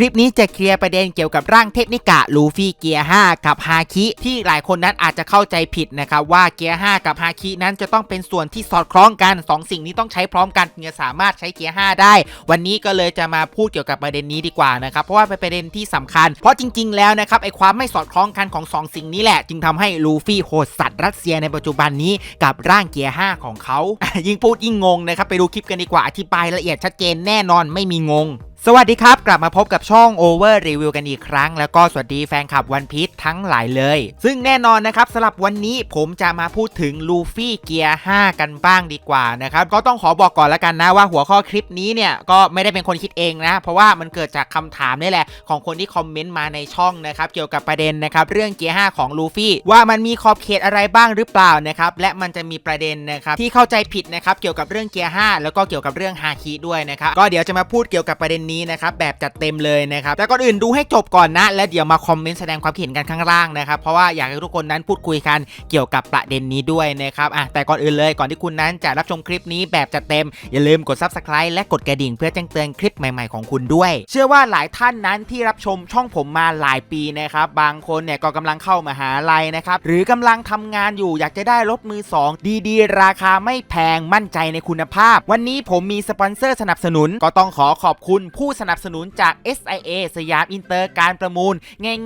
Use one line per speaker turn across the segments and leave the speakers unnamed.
คลิปนี้จะเคลียร์ประเด็นเกี่ยวกับร่างเทพนิกะลูฟี่เกียร์ 5 กับฮาคิ ที่หลายคนนั้นอาจจะเข้าใจผิดนะครับว่าเกียร์ 5 กับฮาคินั้นจะต้องเป็นส่วนที่สอดคล้องกัน 2 สิ่งนี้ต้องใช้พร้อมกันถึงจะสามารถใช้เกียร์ 5 ได้ วันนี้ก็เลยจะมาพูดเกี่ยวกับประเด็นนี้ดีกว่านะครับเพราะว่าเป็นประเด็นที่สำคัญ เพราะจริง ๆ แล้วนะครับไอความไม่สอดคล้องกันของ 2 สิ่งนี้แหละ จึงทำให้ลูฟี่โหดสัตว์รัสเซียในปัจจุบันนี้กับร่างเกียร์ 5 ของเขา ยิ่งพูดยิ่งงงนะครับไปดูคลิปกันดีกว่าอธิบายละเอียดชัดเจนแน่นอนไม่มีงง สวัสดีครับ กลับมาพบกับช่อง Over Review กันอีกครั้ง แล้วก็สวัสดีแฟนคลับวันพี e ทั้งหลายเลย ซึ่งแน่นอนนะครับสำหรับวันนี้ผมจะมาพูดถึงลูฟี่เกียร์5กันบ้างดีกว่านะครับ ก็ต้องขอบอกก่อนแล้วกันนะว่าหัวข้อคลิปนี้เนี่ย ก็ไม่ได้เป็นคนคิดเองนะ เพราะว่ามันเกิดจากคำถามนี่แหละ ของคนที่คอมเมนต์มาในช่องนะครับ เกี่ยวกับประเด็นนะครับเรื่องเกียร์5ของลูฟี่ว่ามันมีขอบเขตอะไรบ้างหรือเปล่านะครับและมันจะมีประเด็นนะครับที่เข้าใจผิดนะครับเกี่ยวกับเรื่องเกียร์5แล้วก็เกี่ยวกับเรื่องฮาคิด้วยนะครับก็เดี๋ยวจะมาพูดเกี่ยวกับประเด็นนี้นะครับแบบจัดเต็มเลยนะครับแต่ก่อนอื่นดูให้จบก่อนนะ แล้วเดี๋ยวมาคอมเมนต์แสดงความคิดเห็นกันข้างล่างนะครับเพราะว่าอยากให้ทุกคนนั้นพูดคุยกันเกี่ยวกับประเด็นนี้ด้วยนะครับอะแต่ก่อนอื่นเลยก่อนที่คุณนั้นจะรับชมคลิปนี้แบบจัดเต็ม อย่าลืมกด subscribe และกดกระดิ่งเพื่อแจ้งเตือนคลิปใหม่ๆของคุณด้วย เชื่อว่าหลายท่านนั้นที่รับชมช่องผมมาหลายปีนะครับบางคนเนี่ยก็กำลังเข้ามาหาลัยนะครับหรือกำลังทำงานอยู่อยากจะได้รถมือ 2 ดีๆ ราคาไม่แพงมั่นใจในคุณภาพ วันนี้ผมมีสปอนเซอร์สนับสนุนก็ต้องขอขอบคุณผูู้้สนับสนุนจาก SIA สยามอินเตอร์การประมูล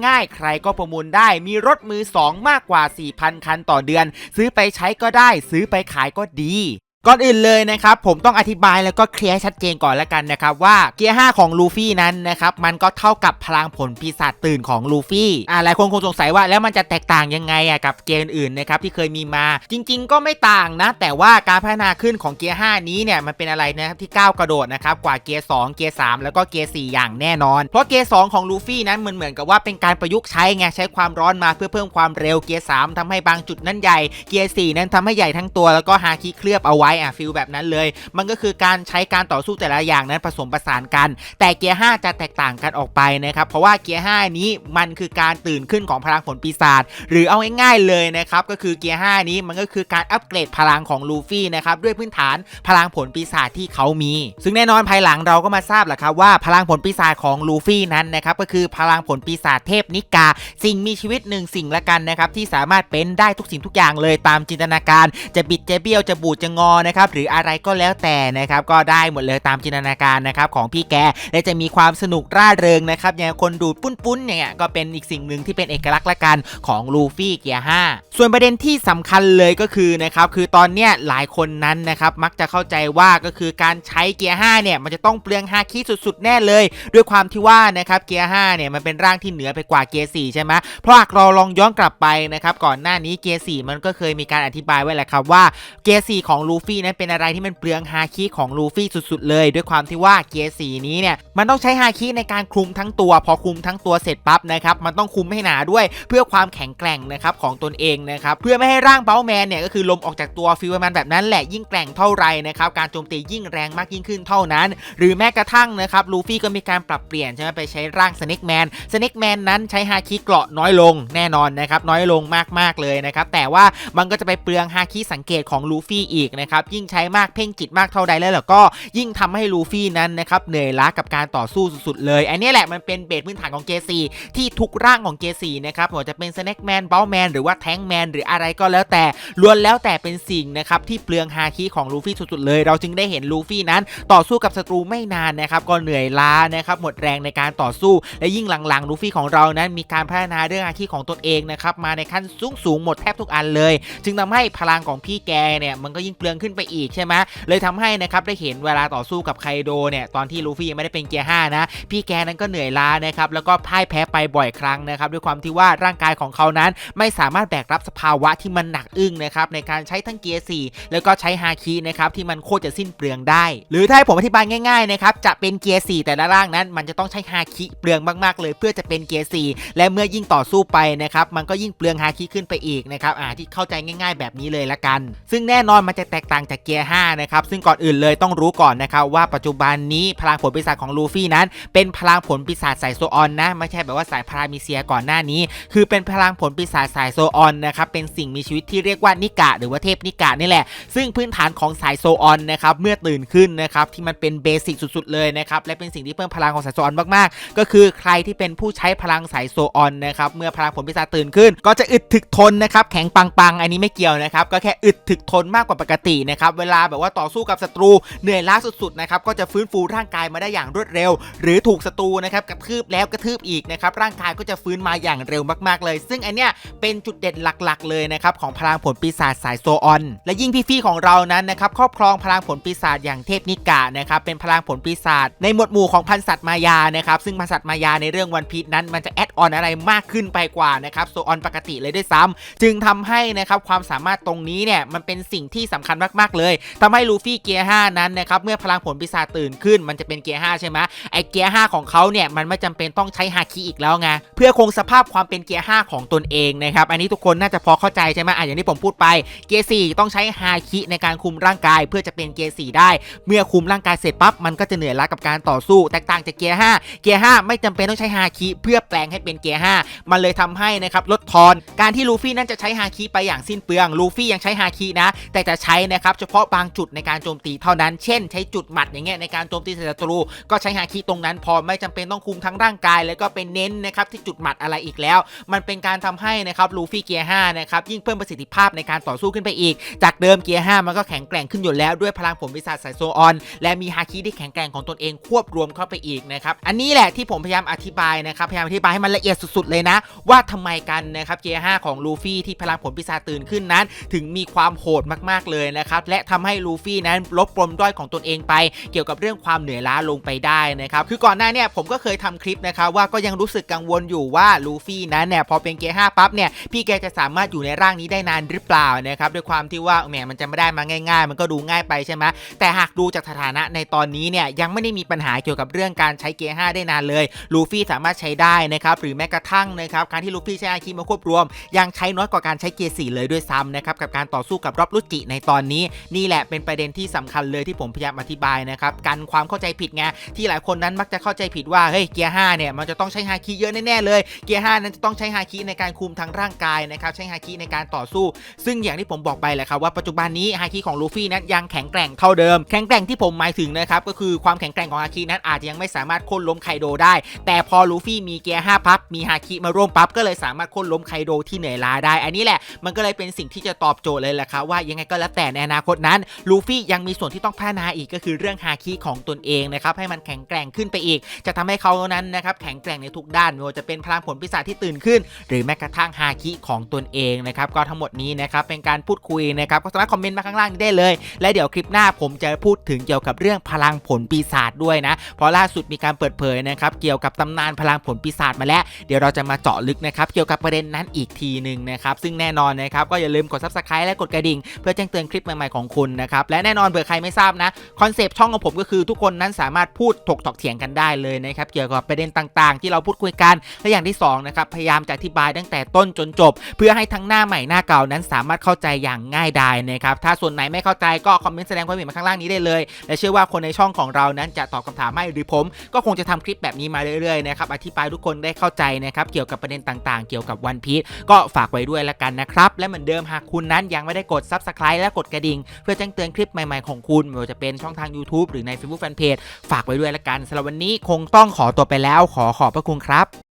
ง่ายๆ ใครก็ประมูลได้ มีรถมือ 2 มากกว่า 4,000 คันต่อเดือน ซื้อไปใช้ก็ได้ ซื้อไปขายก็ดี ก่อนอื่นเลยนะครับผมต้องอธิบายแล้วก็เคลียร์ให้ชัดเจนก่อนแล้วกันนะครับว่าเกียร์ 5 ของลูฟี่นั้นนะครับมันก็เท่ากับพลังผลปีศาจตื่นของลูฟี่อ่าหลายคนคงสงสัยว่าแล้วมันจะแตกต่างยังไงอะกับเกียร์อื่นนะครับที่เคยมีมา จริง ๆ ก็ไม่ต่างนะ แต่ว่าการพัฒนาขึ้นของเกียร์ 5 นี้เนี่ยมันเป็นอะไรนะครับที่ก้าวกระโดดนะครับกว่าเกียร์ 2 เกียร์ 3 แล้วก็เกียร์ 4 อย่างแน่นอน เพราะเกียร์ 2 ของลูฟี่นั้นเหมือนเหมือนกับว่าเป็นการประยุกต์ใช้ไงใช้ความร้อนมาเพื่อเพิ่มความเร็วเกียร์ 3ทำให้บางจุดนั้นใหญ่เกียร์ 4 นั้นทำให้ใหญ่ทั้งตัวแล้วก็ฮาคิเคลือบเอาไว้อะฟิลแบบนั้นเลย มันก็คือการใช้การต่อสู้แต่ละอย่างนั้นผสมผสานกัน แต่เกียร์ 5 จะแตกต่างกันออกไปนะครับ เพราะว่าเกียร์ 5 นี้มันคือการตื่นขึ้นของพลังผลปีศาจหรือเอาง่ายๆเลยนะครับก็คือเกียร์ 5 นี้มันก็คือการอัปเกรดพลังของลูฟี่นะครับด้วยพื้นฐานพลังผลปีศาจที่เขามี ซึ่งแน่นอนภายหลังเราก็มาทราบแหละครับว่าพลังผลปีศาจของลูฟี่นั้นนะครับก็คือพลังผลปีศาจเทพนิกา สิ่งมีชีวิตหนึ่งสิ่งละกันนะครับที่สามารถเป็นได้ทุกสิ่งทุกอย่างเลยตามจินตนาการ จะบิดจะเบี้ยวจะบูดจะงอนะครับหรืออะไรก็แล้วแต่นะครับก็ได้หมดเลยตามจินตนาการนะครับของพี่แกและจะมีความสนุกร่าเริงนะครับอย่างคนดูดปุ้นๆเนี่ยก็เป็นอีกสิ่งหนึ่งที่เป็นเอกลักษณ์ละกันของลูฟี่เกียร์5ส่วนประเด็นที่สำคัญเลยก็คือนะครับคือตอนเนี้ยหลายคนนั้นนะครับมักจะเข้าใจว่าก็คือการใช้เกียร์5เนี่ยมันจะต้องเปลืองฮาคิสุดๆ แน่เลย ด้วยความที่ว่านะครับเกียร์5เนี่ยมันเป็นร่างที่เหนือไปกว่าเกียร์4ใช่ไหมเพราะหากเราลองย้อนกลับไปนะครับก่อนหน้านี้เกียร์4มันก็เคยมีการอธิบายไว้แหละครับว่าเกียร์4ของลูฟนั้นเป็นอะไรที่มันเปลืองฮาคิของลูฟี่สุดๆ เลย ด้วยความที่ว่าเกียร์4นี้เนี่ยมันต้องใช้ฮาคิในการคลุมทั้งตัว พอคลุมทั้งตัวเสร็จปั๊บนะครับมันต้องคลุมให้หนาด้วยเพื่อความแข็งแกร่งนะครับของตนเองนะครับเพื่อไม่ให้ร่างเบลแมนเนี่ยก็คือลมออกจากตัวฟิลมันแบบนั้นแหละยิ่งแกร่งเท่าไรนะครับการโจมตียิ่งแรงมากยิ่งขึ้นเท่านั้น หรือแม้กระทั่งนะครับลูฟี่ก็มีการปรับเปลี่ยนใช่ไหมไปใช้ร่างสเน็กแมนสเน็กแมนนั้นใช้ฮาคิเกราะน้อยลงแน่นอนนะครับน้อยลงมากๆเลยนะครับแต่ว่ามันก็จะไปเปลืองฮาคิสังเกตของลูฟี่อีกนะครับยิ่งใช้มากเพ่งจิตมากเท่าใดแล้วก็ยิ่งทำให้ลูฟี่นั้นนะครับเหนื่อยล้ากับการต่อสู้สุดๆเลย อันนี้แหละมันเป็นเบสพื้นฐานของเกซีที่ทุกร่างของเกซีนะครับไม่ว่าจะเป็นสเน็กแมนเบลแมนหรือว่าแทงแมนหรืออะไรก็แล้วแต่ล้วนแล้วแต่เป็นสิ่งนะครับที่เปลืองฮาคิของลูฟี่สุดๆเลย เราจึงได้เห็นลูฟี่นั้น ต่อสู้กับศัตรูไม่นานนะครับก็เหนื่อยล้านะครับหมดแรงในการต่อสู้ และยิ่งหลังๆลูฟี่ของเรานั้นมีการพัฒนาเรื่องฮาคิของตนเองนะครับมาในขั้นสูงสูงหมดแทบทุกอันเลย จึงทำให้พลังของพี่แกเนี่ยมันก็ยิ่งเปลืองขึ้นไปอีกใช่ไหมเลยทำให้นะครับได้เห็นเวลาต่อสู้กับไคโดเนี่ยตอนที่ลูฟี่ยังไม่ได้เป็นเกียร์5นะ พี่แกนั้นก็เหนื่อยล้านะครับแล้วก็พ่ายแพ้ไปบ่อยครั้งนะครับด้วยความที่ว่าร่างกายของเขานั้นไม่สามารถแบกรับสภาวะที่มันหนักอึ้งนะครับในการใช้ทั้งเกียร์4แล้วก็ใช้ฮาคินะครับที่มันโคตรจะสิ้นเปลืองได้ หรือถ้าให้ผมอธิบายง่ายๆนะครับจะเป็นเกียร์4แต่ละร่างนั้น มันจะต้องใช้ฮาคิเปลืองมากๆเลย เพื่อจะเป็นเกียร์4และเมื่อยิ่งต่อสู้ไปนะครับมันก็ยิ่งเปลืองฮาคิขึ้นไปอีกนะครับอ่าที่เข้าใจง่าย ๆ แบบนี้เลยละกัน ซึ่งแน่นอนมันจะแตกต่างางจากเกียร์5นะครับซึ่งก่อนอื่นเลยต้องรู้ก่อนนะครับว่าปัจจุบันนี้พลังผลปีศาจของลูฟี่นั้น เป็นพลังผลปีศาจสายโซออนนะไม่ใช่แบบว่าสายพารามิเซียก่อนหน้านี้ คือเป็นพลังผลปีศาจสายโซออนนะครับเป็นสิ่งมีชีวิตที่เรียกว่านิกะ หรือว่าเทพนิกะนี่แหละ ซึ่งพื้นฐานของสายโซออนนะครับเมื่อตื่นขึ้นนะครับที่มันเป็นเบสิกสุดๆเลยนะครับและเป็นสิ่งที่เพิ่มพลังของสายโซออนมากๆ ก็คือใครที่เป็นผู้ใช้พลังสายโซออนนะครับเมื่อพลังผลปีศาจตื่นขึ้น ก็จะอึดถึกทนนะครับแข็งปังๆอันนี้ไม่เกี่ยวนะครับก็แค่อึดถึกทนมากกว่าปกตินะครับเวลาแบบว่าต่อสู้กับศัตรูเหนื่อยล้าสุดๆนะครับก็จะฟื้นฟูร่างกายมาได้อย่างรวดเร็ว หรือถูกศัตรูนะครับกระทืบแล้วกระทืบอีกนะครับร่างกายก็จะฟื้นมาอย่างเร็วมากๆเลย ซึ่งอันเนี้ยเป็นจุดเด่นหลักๆ เลยนะครับของพลังผลปีศาจสายโซออน และยิ่งพี่ฟี่ของเรานั้นนะครับครอบครองพลังผลปีศาจอย่างเทพนิกะนะครับเป็นพลังผลปีศาจในหมวดหมู่ของพันสัตว์มายานะครับซึ่งพันสัตว์มายาในเรื่องวันพีชนั้นมันจะแอดออนอะไรมากขึ้นไปกว่านะครับโซออนปกติเลยด้วยซ้ำจึงทำให้นะครับความสามารถตรงนี้เนี่ยมันเป็นสิ่งที่สำคัญมากๆเลยทำให้ลูฟี่เกียร์5นั้นนะครับเมื่อพลังผลปีศาจตื่นขึ้น มันจะเป็นเกียร์5ใช่ไหมไอเกียร์5ของเขาเนี่ยมันไม่จำเป็นต้องใช้ฮาคิอีกแล้วไงเพื่อคงสภาพความเป็นเกียร์5ของตนเองนะครับอันนี้ทุกคนน่าจะพอเข้าใจใช่ไหมอะอย่างที่ผมพูดไปเกียร์4ต้องใช้ฮาคิในการคุมร่างกาย เพื่อจะเป็นเกียร์4ได้ เมื่อคุมร่างกายเสร็จปั๊บมันก็จะเหนื่อยล้ากับการต่อสู้แตกต่างจากเกียร์5เกียร์5ไม่จำเป็นต้องใช้ฮาคิเพื่อแปลงให้เป็นเกียร์5มันเลยทำให้นะครับลดทอนการที่ลูฟี่นั้นจะใช้ฮาคิไปอย่างสิ้นเปลืองลูฟี่ยังใช้ฮาคินะแต่จะใช้นะครับเฉพาะบางจุดในการโจมตีเท่านั้น เช่น ใช้จุดหมัดอย่างเงี้ยในการโจมตีศัตรู ก็ใช้ฮาคิตรงนั้นพอไม่จำเป็นต้องคุมทั้งร่างกาย แล้วก็เป็นเน้นนะครับที่จุดหมัดอะไรอีกแล้ว มันเป็นการทำให้นะครับลูฟี่เกียร์5นะครับยิ่งเพิ่มประสิทธิภาพในการต่อสู้ขึ้นไปอีก จากเดิมเกียร์5มันก็แข็งแกร่งขึ้นอยู่แล้วด้วยพลังผลวิศาสายโซออน และมีฮาคิที่แข็งแกร่งของตนเองควบรวมเข้าไปอีกนะครับอันนี้แหละที่ผมพยายามอธิบายนะครับพยายามอธิบายให้มันละเอียดสุดๆเลยนะ ว่าทำไมกันนะครับเกียร์5ของลูฟี่ที่พลังผลปีศาจตื่นขึ้นนั้น ถึงมีความโหดมากๆเลยนะครับและทำให้ลูฟี่นั้นลบปมด้อยของตนเองไป เกี่ยวกับเรื่องความเหนื่อยล้าลงไปได้นะครับคือก่อนหน้าเนี่ยผมก็เคยทำคลิปนะครับว่าก็ยังรู้สึกกังวลอยู่ว่าลูฟี่นั้นเนี่ยพอเป็นเกียร์5ปั๊บเนี่ยพี่แกจะสามารถอยู่ในร่างนี้ได้นานหรือเปล่านะครับด้วยความที่ว่าแหมมันจะไม่ได้มาง่าย ๆ มันก็ดูง่ายไปใช่ไหมแต่หากดูจากสถานะในตอนนี้เนี่ยยังไม่ได้มีปัญหาเกี่ยวกับเรื่องการใช้เกียร์5ได้นานเลยลูฟี่สามารถใช้ได้นะครับหรือแม้กระทั่งนะครับการที่ลูฟี่ใช้อาคิมาควบรวม ยังใช้น้อยกว่าการใช้เกียร์4เลยด้วยซ้ำนะครับกับการต่อสู้กับรอบลุจิในตอนนี้นี่แหละเป็นประเด็นที่สำคัญเลยที่ผมพยายามอธิบายนะครับกันความเข้าใจผิดไงที่หลายคนนั้นมักจะเข้าใจผิดว่าเฮ้ยเกียร์5เนี่ยมันจะต้องใช้ฮาคิเยอะแน่ๆเลยเกียร์5นั้นจะต้องใช้ฮาคิในการคุมทั้งร่างกายนะครับใช้ฮาคิในการต่อสู้ ซึ่งอย่างที่ผมบอกไปแหละครับว่าปัจจุบันนี้ฮาคิของลูฟี่นั้นยังแข็งแกร่งเท่าเดิม แข็งแกร่งที่ผมหมายถึงนะครับก็คือความแข็งแกร่งของฮาคินั้นอาจจะยังไม่สามารถโค่นล้มไคโดได้ แต่พอลูฟี่มีเกียร์5ปั๊บมีฮาคิมาร่วมปั๊บก็เลยสามารถโค่นล้มไคโดที่เหนื่อยล้าได้ อันนี้แหละมันก็เลยเป็นสิ่งที่จะตอบโจทย์เลยแหละครับว่ายังไงก็แล้วแต่ในอนาคตนั้นลูฟี่ยังมีส่วนที่ต้องพัฒนาอีกก็คือเรื่องฮาคิของตนเองนะครับให้มันแข็งแกร่งขึ้นไปอีก จะทำให้เขานั้นนะครับแข็งแกร่งในทุกด้านไม่ว่าจะเป็นพลังผลปีศาจที่ตื่นขึ้น หรือแม้กระทั่งฮาคิของตนเองนะครับก็ทั้งหมดนี้นะครับเป็นการพูดคุยนะครับก็สามารถคอมเมนต์มาข้างล่างนี้ได้เลย และเดี๋ยวคลิปหน้าผมจะพูดถึงเกี่ยวกับเรื่องพลังผลปีศาจด้วยนะเพราะล่าสุดมีการเปิดเผยนะครับเกี่ยวกับตำนานพลังผลปีศาจมาแล้ว เดี๋ยวเราจะมาเจาะลึกนะครับเกี่ยวกับประเด็นนั้นอีกทีหนึ่งนะครับซึ่งแน่นอนนะครับก็อย่าลืมกด subscribe และกดกระดิ่งเพื่อแจ้งเตือนคลิปใหม่ๆของคุณนะครับ และแน่นอนเผื่อใครไม่ทราบนะคอนเซปต์ช่องของผมก็คือทุกคนนั้นสามารถพูดถกถกเถียงกันได้เลยนะครับเกี่ยวกับประเด็นต่างๆ ที่เราพูดคุยกันและอย่างที่สองนะครับพยายามจะอธิบายตั้งแต่ต้นจนจบ เพื่อให้ทั้งหน้าใหม่หน้าเก่านั้นสามารถเข้าใจอย่างง่ายดายนะครับถ้าส่วนไหนไม่เข้าใจก็คอมเมนต์แสดงความเห็นมาข้างล่างนี้ได้เลยและเชื่อว่าคนในช่องของเรานั้นจะตอบคำถามให้หรือผม ก็คงจะทำคลิปแบบนี้มาเรื่อยๆนะครับอธิบายทุกคนได้เข้าใจนะครับเกี่ยวกับประเด็นต่างๆ เกี่ยวกับวันพีชก็ฝากไว้ด้วยละกันนะครับและเหมือนเดิมหากคุณนั้นยังไม่ได้กด subscribe และกดกระดิ่ง เพื่อแจ้งเตือนคลิปใหม่ๆของคุณไม่ว่าจะเป็นช่องทาง YouTube หรือใน Facebook Fanpage ฝากไว้ด้วยละกันสำหรับวันนี้คงต้องขอตัวไปแล้ว ขอขอบพระคุณครับ